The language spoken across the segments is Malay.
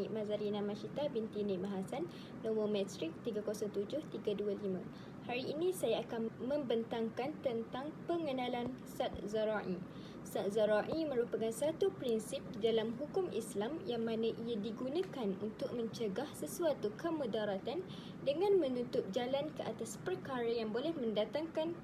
Assalamualaikum warahmatullahi wabarakatuh. Nama saya Nik Mazarina Masyita binti Nik Mahasan, nombor matrik 307325. Hari ini saya akan membentangkan tentang pengenalan Sad Zara'i. Sad Zara'i merupakan satu prinsip dalam hukum Islam yang mana ia digunakan untuk mencegah sesuatu kemudaratan dengan menutup jalan ke atas perkara yang boleh mendatangkan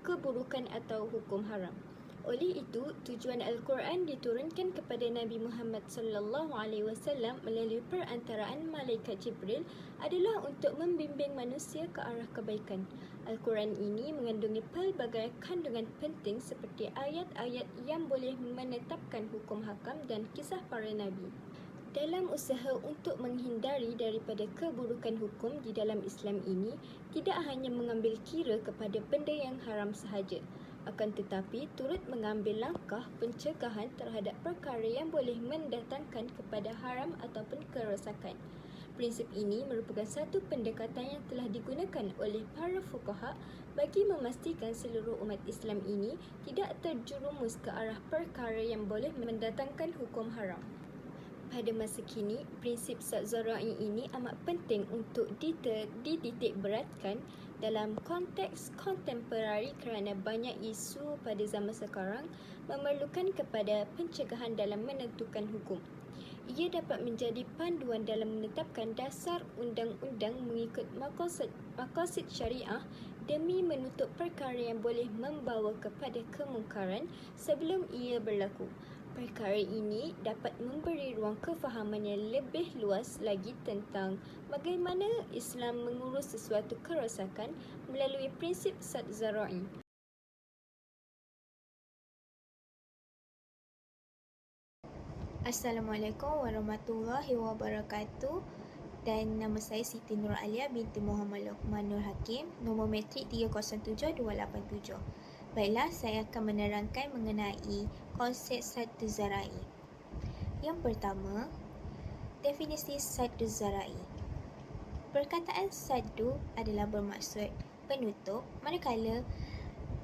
keburukan atau hukum haram. Oleh itu, tujuan Al-Quran diturunkan kepada Nabi Muhammad sallallahu alaihi wasallam melalui perantaraan malaikat Jibril adalah untuk membimbing manusia ke arah kebaikan. Al-Quran ini mengandungi pelbagai kandungan penting seperti ayat-ayat yang boleh menetapkan hukum hakam dan kisah para nabi. Dalam usaha untuk menghindari daripada keburukan hukum di dalam Islam ini, tidak hanya mengambil kira kepada benda yang haram sahaja, akan tetapi turut mengambil langkah pencegahan terhadap perkara yang boleh mendatangkan kepada haram ataupun kerosakan. Prinsip ini merupakan satu pendekatan yang telah digunakan oleh para fukaha bagi memastikan seluruh umat Islam ini tidak terjerumus ke arah perkara yang boleh mendatangkan hukum haram. Pada masa kini, prinsip Sazara'i ini amat penting untuk dititik beratkan dalam konteks kontemporari kerana banyak isu pada zaman sekarang memerlukan kepada pencegahan dalam menentukan hukum. Ia dapat menjadi panduan dalam menetapkan dasar undang-undang mengikut makosid, makosid syariah demi menutup perkara yang boleh membawa kepada kemungkaran sebelum ia berlaku. Perkara ini dapat memberi ruang kefahaman yang lebih luas lagi tentang bagaimana Islam mengurus sesuatu kerosakan melalui prinsip Sad Zara'i. Assalamualaikum warahmatullahi wabarakatuh dan nama saya Siti Nur Alia binti Muhammad Luqman Nur Hakim nombor matrik 307287. Baiklah, saya akan menerangkan mengenai konsep satu zarai. Yang pertama, definisi satu zarai. Perkataan satu adalah bermaksud penutup, manakala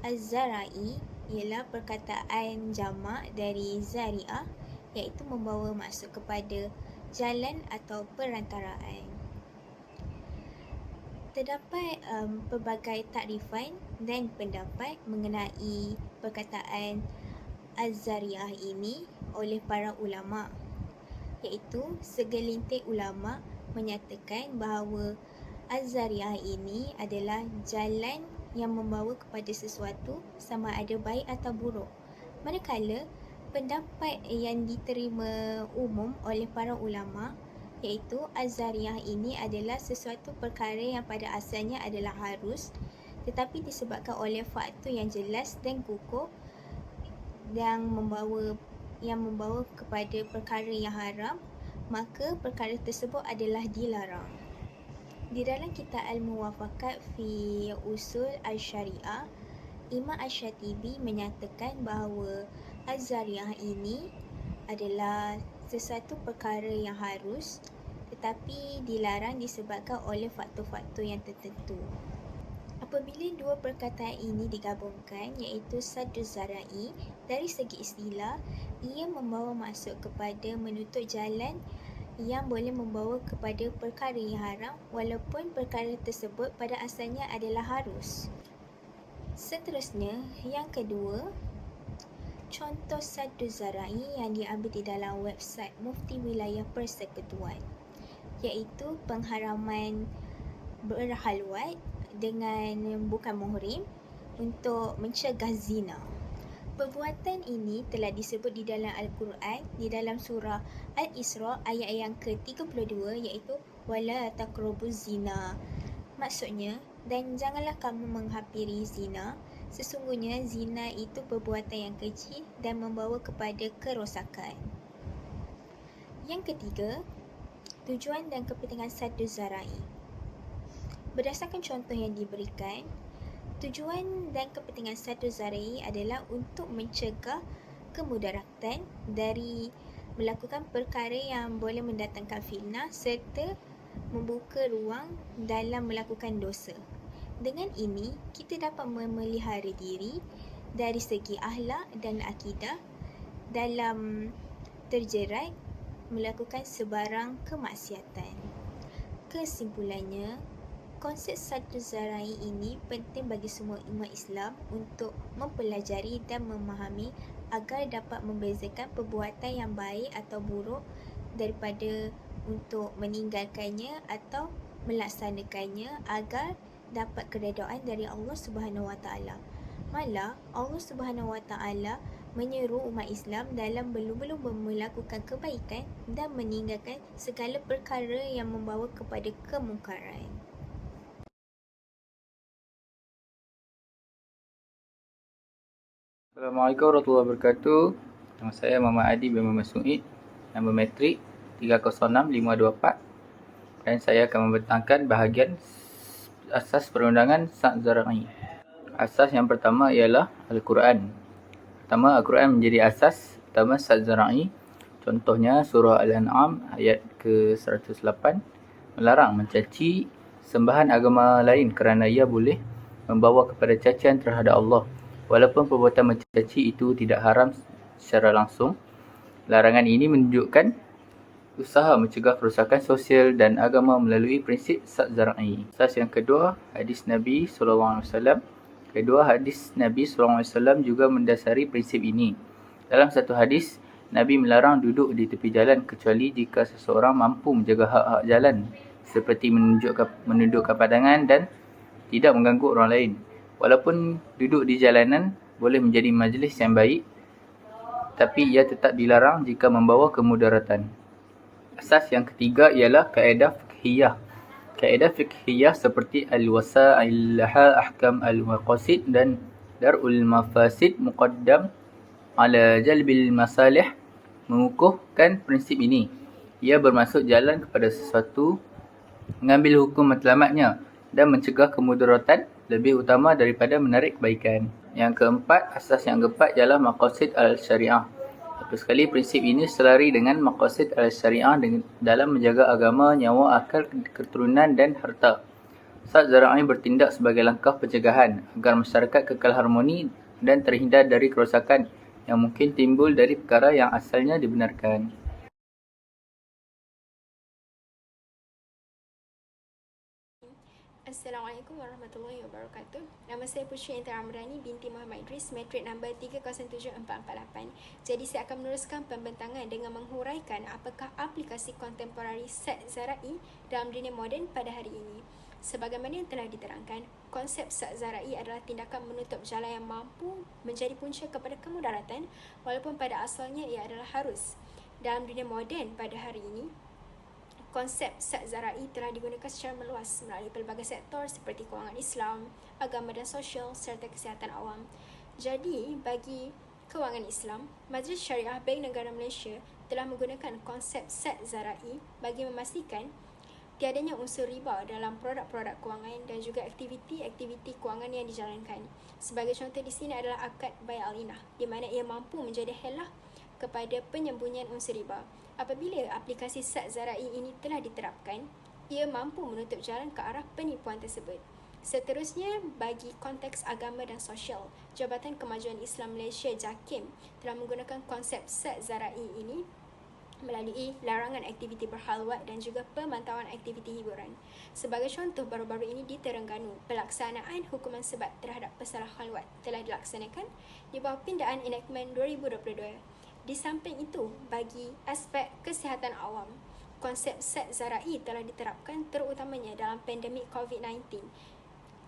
az-zarai ialah perkataan jamak dari zari'ah iaitu membawa maksud kepada jalan atau perantaraan terdapat um, pelbagai takrifan dan pendapat mengenai perkataan Az-Zariyah ini oleh para ulama iaitu segelintir ulama menyatakan bahawa Az-Zariyah ini adalah jalan yang membawa kepada sesuatu sama ada baik atau buruk. Manakala pendapat yang diterima umum oleh para ulama iaitu azariyah ini adalah sesuatu perkara yang pada asalnya adalah harus tetapi disebabkan oleh faktor yang jelas dan kukuh yang membawa yang membawa kepada perkara yang haram maka perkara tersebut adalah dilarang di dalam kitab al-muwafaqat fi usul al-syariah Imam Ash-Shatibi menyatakan bahawa azariyah ini adalah sesuatu perkara yang harus tetapi dilarang disebabkan oleh faktor-faktor yang tertentu. Apabila dua perkataan ini digabungkan iaitu satu zarai dari segi istilah ia membawa maksud kepada menutup jalan yang boleh membawa kepada perkara yang haram walaupun perkara tersebut pada asalnya adalah harus. Seterusnya, yang kedua, contoh satu zarai yang diambil di dalam website Mufti Wilayah Persekutuan iaitu pengharaman berhalwat dengan bukan muhrim untuk mencegah zina. Perbuatan ini telah disebut di dalam Al-Quran di dalam surah Al-Isra ayat yang ke-32 iaitu wala taqrabuz zina. Maksudnya dan janganlah kamu menghampiri zina Sesungguhnya zina itu perbuatan yang kecil dan membawa kepada kerosakan. Yang ketiga, tujuan dan kepentingan satu zarai. Berdasarkan contoh yang diberikan, tujuan dan kepentingan satu zarai adalah untuk mencegah kemudaratan dari melakukan perkara yang boleh mendatangkan fitnah serta membuka ruang dalam melakukan dosa. Dengan ini, kita dapat memelihara diri dari segi ahlak dan akidah dalam terjerat melakukan sebarang kemaksiatan. Kesimpulannya, konsep satu zarai ini penting bagi semua umat Islam untuk mempelajari dan memahami agar dapat membezakan perbuatan yang baik atau buruk daripada untuk meninggalkannya atau melaksanakannya agar dapat keredaan dari Allah Subhanahu Wa Taala. Malah Allah Subhanahu Wa Taala menyeru umat Islam dalam belum-belum melakukan kebaikan dan meninggalkan segala perkara yang membawa kepada kemungkaran. Assalamualaikum warahmatullahi wabarakatuh. Nama saya Muhammad Adi bin Muhammad Suid. Nombor matrik 306524 dan saya akan membentangkan bahagian asas perundangan Sak Zara'i. Asas yang pertama ialah Al-Quran. Pertama, Al-Quran menjadi asas pertama Sak Zara'i. Contohnya surah Al-An'am ayat ke-108 melarang mencaci sembahan agama lain kerana ia boleh membawa kepada cacian terhadap Allah. Walaupun perbuatan mencaci itu tidak haram secara langsung, larangan ini menunjukkan usaha mencegah kerosakan sosial dan agama melalui prinsip sak zar'i. Asas yang kedua, hadis Nabi SAW. Kedua, hadis Nabi SAW juga mendasari prinsip ini. Dalam satu hadis, Nabi melarang duduk di tepi jalan kecuali jika seseorang mampu menjaga hak-hak jalan seperti menunjukkan, menundukkan pandangan dan tidak mengganggu orang lain. Walaupun duduk di jalanan boleh menjadi majlis yang baik, tapi ia tetap dilarang jika membawa kemudaratan. Asas yang ketiga ialah kaedah fikhiyah. Kaedah fikhiyah seperti al-wasa'il laha ahkam al-maqasid dan dar'ul mafasid muqaddam ala jalbil masalih mengukuhkan prinsip ini. Ia bermaksud jalan kepada sesuatu mengambil hukum matlamatnya dan mencegah kemudaratan lebih utama daripada menarik kebaikan. Yang keempat, asas yang keempat ialah maqasid al-syariah. Satu sekali prinsip ini selari dengan maqasid al-syariah dalam menjaga agama, nyawa, akal, keturunan dan harta. Saat Zara'i bertindak sebagai langkah pencegahan agar masyarakat kekal harmoni dan terhindar dari kerosakan yang mungkin timbul dari perkara yang asalnya dibenarkan. Warahmatullahi wabarakatuh. Nama saya Putri Intan Amrani binti Muhammad Idris, matrik nombor 307448. Jadi saya akan meneruskan pembentangan dengan menghuraikan apakah aplikasi kontemporari set Zarai dalam dunia moden pada hari ini. Sebagaimana yang telah diterangkan, konsep set Zarai adalah tindakan menutup jalan yang mampu menjadi punca kepada kemudaratan walaupun pada asalnya ia adalah harus. Dalam dunia moden pada hari ini, konsep Sat Zarai telah digunakan secara meluas melalui pelbagai sektor seperti kewangan Islam, agama dan sosial serta kesihatan awam. Jadi, bagi kewangan Islam, Majlis Syariah Bank Negara Malaysia telah menggunakan konsep Sat Zarai bagi memastikan tiadanya unsur riba dalam produk-produk kewangan dan juga aktiviti-aktiviti kewangan yang dijalankan. Sebagai contoh di sini adalah akad bay al-inah di mana ia mampu menjadi helah kepada penyembunyian unsur riba. Apabila aplikasi Sat Zarai ini telah diterapkan, ia mampu menutup jalan ke arah penipuan tersebut. Seterusnya, bagi konteks agama dan sosial, Jabatan Kemajuan Islam Malaysia JAKIM telah menggunakan konsep Sat Zarai ini melalui larangan aktiviti berhalwat dan juga pemantauan aktiviti hiburan. Sebagai contoh, baru-baru ini di Terengganu, pelaksanaan hukuman sebat terhadap pesalah halwat telah dilaksanakan di bawah pindaan enactment 2022. Di samping itu, bagi aspek kesihatan awam, konsep set zarai telah diterapkan terutamanya dalam pandemik COVID-19.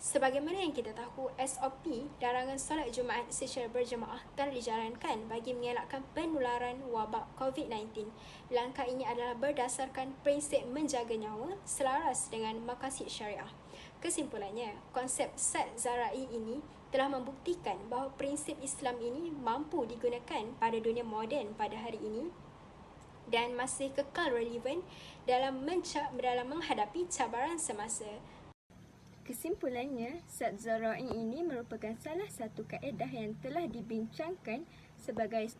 Sebagaimana yang kita tahu, SOP larangan solat Jumaat secara berjemaah telah dijalankan bagi mengelakkan penularan wabak COVID-19. Langkah ini adalah berdasarkan prinsip menjaga nyawa selaras dengan makasid syariah. Kesimpulannya, konsep set zarai ini telah membuktikan bahawa prinsip Islam ini mampu digunakan pada dunia moden pada hari ini dan masih kekal relevan dalam menca- dalam menghadapi cabaran semasa. Kesimpulannya, Sat Zara'i ini merupakan salah satu kaedah yang telah dibincangkan sebagai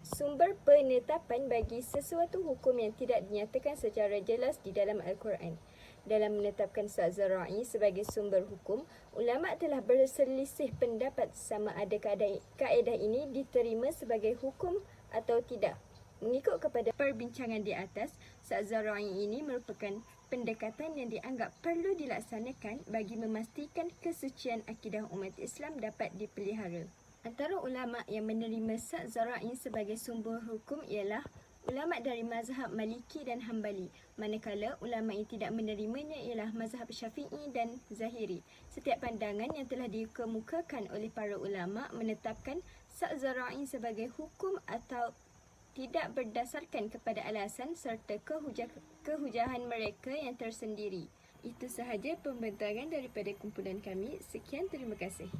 sumber penetapan bagi sesuatu hukum yang tidak dinyatakan secara jelas di dalam Al-Quran. Dalam menetapkan Sat Zara'i sebagai sumber hukum, ulama telah berselisih pendapat sama ada kaedah, ini diterima sebagai hukum atau tidak. Mengikut kepada perbincangan di atas, Sa'zarai ini merupakan pendekatan yang dianggap perlu dilaksanakan bagi memastikan kesucian akidah umat Islam dapat dipelihara. Antara ulama yang menerima Sa'zarai sebagai sumber hukum ialah ulama dari mazhab Maliki dan Hambali, manakala ulama yang tidak menerimanya ialah mazhab Syafi'i dan Zahiri. Setiap pandangan yang telah dikemukakan oleh para ulama menetapkan Sa'zarai sebagai hukum atau tidak berdasarkan kepada alasan serta kehujah, kehujahan mereka yang tersendiri. Itu sahaja pembentangan daripada kumpulan kami. Sekian terima kasih.